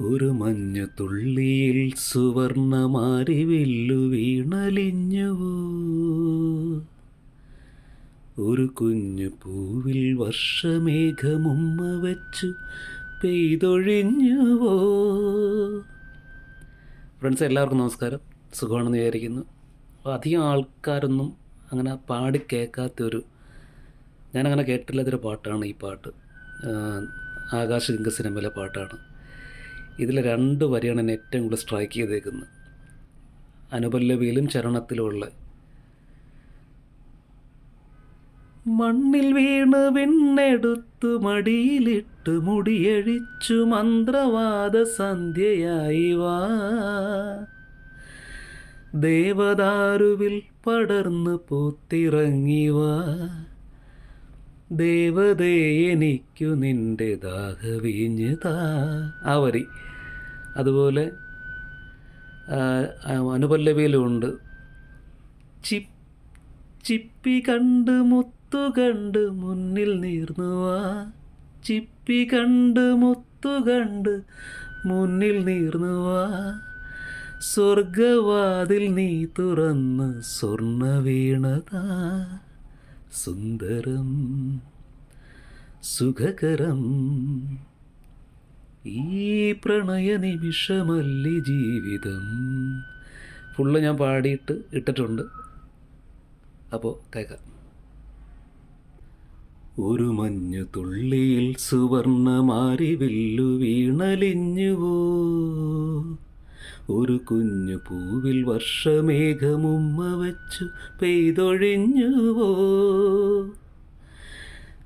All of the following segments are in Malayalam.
ഒരു മഞ്ഞ തുള്ളിയിൽ സുവർണമാരിവില്ലു വീണലിഞ്ഞുവോ? ഒരു കുഞ്ഞു പൂവിൽ വർഷമേഘമുമ്മ വെച്ചു പെയ്തൊഴിഞ്ഞുവോ? ഫ്രണ്ട്സ് എല്ലാവർക്കും നമസ്കാരം. സുഖമാണെന്ന് വിചാരിക്കുന്നു. അധികം ആൾക്കാരൊന്നും അങ്ങനെ പാടി കേൾക്കാത്തൊരു ഞാനങ്ങനെ കേട്ടില്ലാത്തൊരു പാട്ടാണ് ഈ പാട്ട്. ആകാശ ആകാശഗംഗ സിനിമയിലെ പാട്ടാണ്. ഇതിൽ രണ്ട് വരിയാണ് എന്നെ ഏറ്റവും കൂടുതൽ സ്ട്രൈക്ക് ചെയ്തേക്കുന്നത്. അനുപല്ലവിയിലും ചരണത്തിലുമുള്ള. മണ്ണിൽ വീണ് വിണ്ണെടുത്തു മടിയിലിട്ട് മുടിയഴിച്ചു മന്ത്രവാദ സന്ധ്യയായി വാ. ദേവദാരുവിൽ പടർന്നു പൂത്തിറങ്ങി വാ. ദേവതേ എനിക്കു നിന്റെ ദാഹവീഞ്ഞ് താ. ആ വരി. അതുപോലെ അനുപല്ലവിയിലുണ്ട് ചിപ്പ് ചിപ്പി കണ്ട് മുത്തു കണ്ട് മുന്നിൽ നീർന്നുവാ ചിപ്പി കണ്ട് മുത്തു കണ്ട് മുന്നിൽ നീർന്നുവാ സ്വർഗവാതിൽ നീ തുറന്ന് സ്വർണ വീണതാ. സുന്ദരം സുഖകരം ഈ പ്രണയ നിമിഷമല്ലി ജീവിതം. ഫുള്ള് ഞാൻ പാടിയിട്ട് ഇട്ടിട്ടുണ്ട്. അപ്പോൾ കേൾക്കാം. ഒരു മഞ്ഞു തുള്ളിയിൽ സുവർണമാരി വില്ലു വീണലിഞ്ഞുവോ? ഒരു കുഞ്ഞു പൂവിൽ വർഷമേഘമുമ്മ വച്ചു പെയ്തൊഴിഞ്ഞുവോ?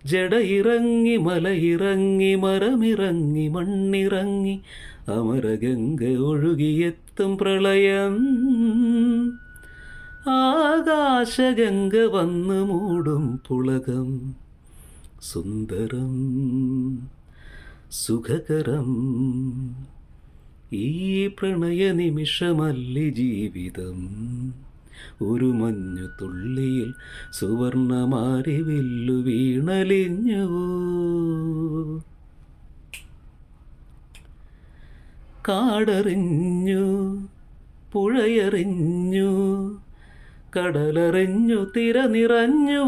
ജടയിറങ്ങി മലയിറങ്ങി മരമിറങ്ങി മണ്ണിറങ്ങി അമരഗംഗ ഒഴുകിയെത്തും പ്രളയം. ആകാശഗംഗ വന്നു മൂടും പുളകം. സുന്ദരം സുഖകരം. ഈ പ്രണയ നിമിഷമല്ലി ജീവിതം? ഒരു മഞ്ഞു തുള്ളിയിൽ സുവർണമാരി വില്ലു വീണലിഞ്ഞുവോ കാടറിഞ്ഞു പുഴയറിഞ്ഞു കടലറിഞ്ഞു തിര നിറഞ്ഞു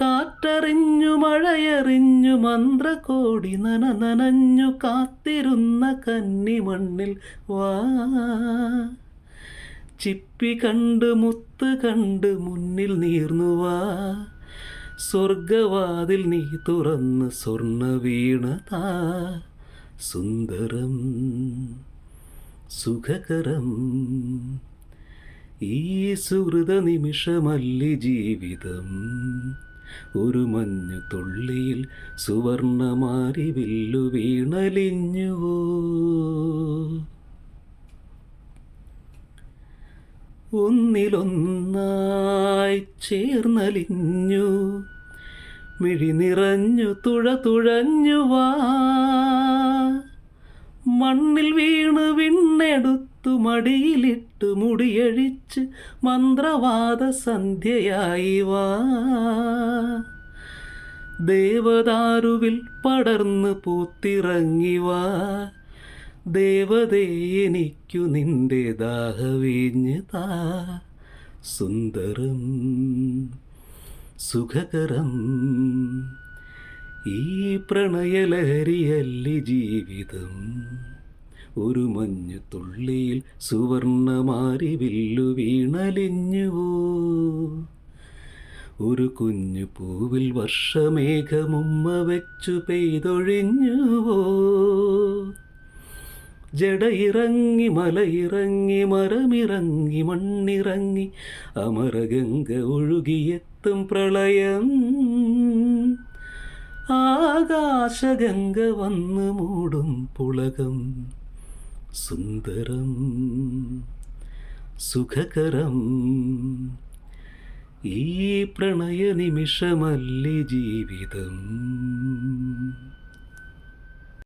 കാറ്ററിഞ്ഞു മഴയറിഞ്ഞു മന്ത്രകോടി നന നനഞ്ഞു കാത്തിരുന്ന കന്നിമണ്ണിൽ വാ. ചിപ്പി കണ്ട് മുത്ത് കണ്ട് മുന്നിൽ നീർന്നുവാ സ്വർഗവാതിൽ നീ തുറന്ന് സ്വർണ വീണതാ സുന്ദരം സുഖകരം. ഈ സുഹൃത നിമിഷമല്ലി ജീവിതം. ഒരു മഞ്ഞു തുള്ളിയിൽ സുവർണമാരി വില്ലു വീണലിഞ്ഞുവോ. ഒന്നിലൊന്നായി ചേർന്നലിഞ്ഞു. മിഴി നിറഞ്ഞു തുഴ തുഴഞ്ഞു വാ. മണ്ണിൽ വീണ് വിണ്ണെടുത്തു മടിയിലിട്ട് മുടിയഴിച്ച് മന്ത്രവാദ സന്ധ്യയായി വാ. ദേവദാരുവിൽ പടർന്ന് പൂത്തിറങ്ങി വാ. ദേവതേ എനിക്കു നിന്റെ ദാഹവീഞ്ഞ് താ സുന്ദരം സുഖകരം ഈ പ്രണയലഹരിയല്ലി ജീവിതം ഒരു മഞ്ഞു തുള്ളിയിൽ സുവർണമാരി വില്ലു വീണലിഞ്ഞുവോ ഒരു കുഞ്ഞു പൂവിൽ വർഷമേഘമുമ്മ വെച്ചു പെയ്തൊഴിഞ്ഞുവോ ജടയിറങ്ങി മലയിറങ്ങി മരമിറങ്ങി മണ്ണിറങ്ങി അമരഗംഗ ഒഴുകിയെത്തും പ്രളയം. ആകാശഗംഗ വന്ന് മൂടും പുളകം. സുന്ദരം സുഖകരം. ഈ പ്രണയ നിമിഷമല്ലി ജീവിതം?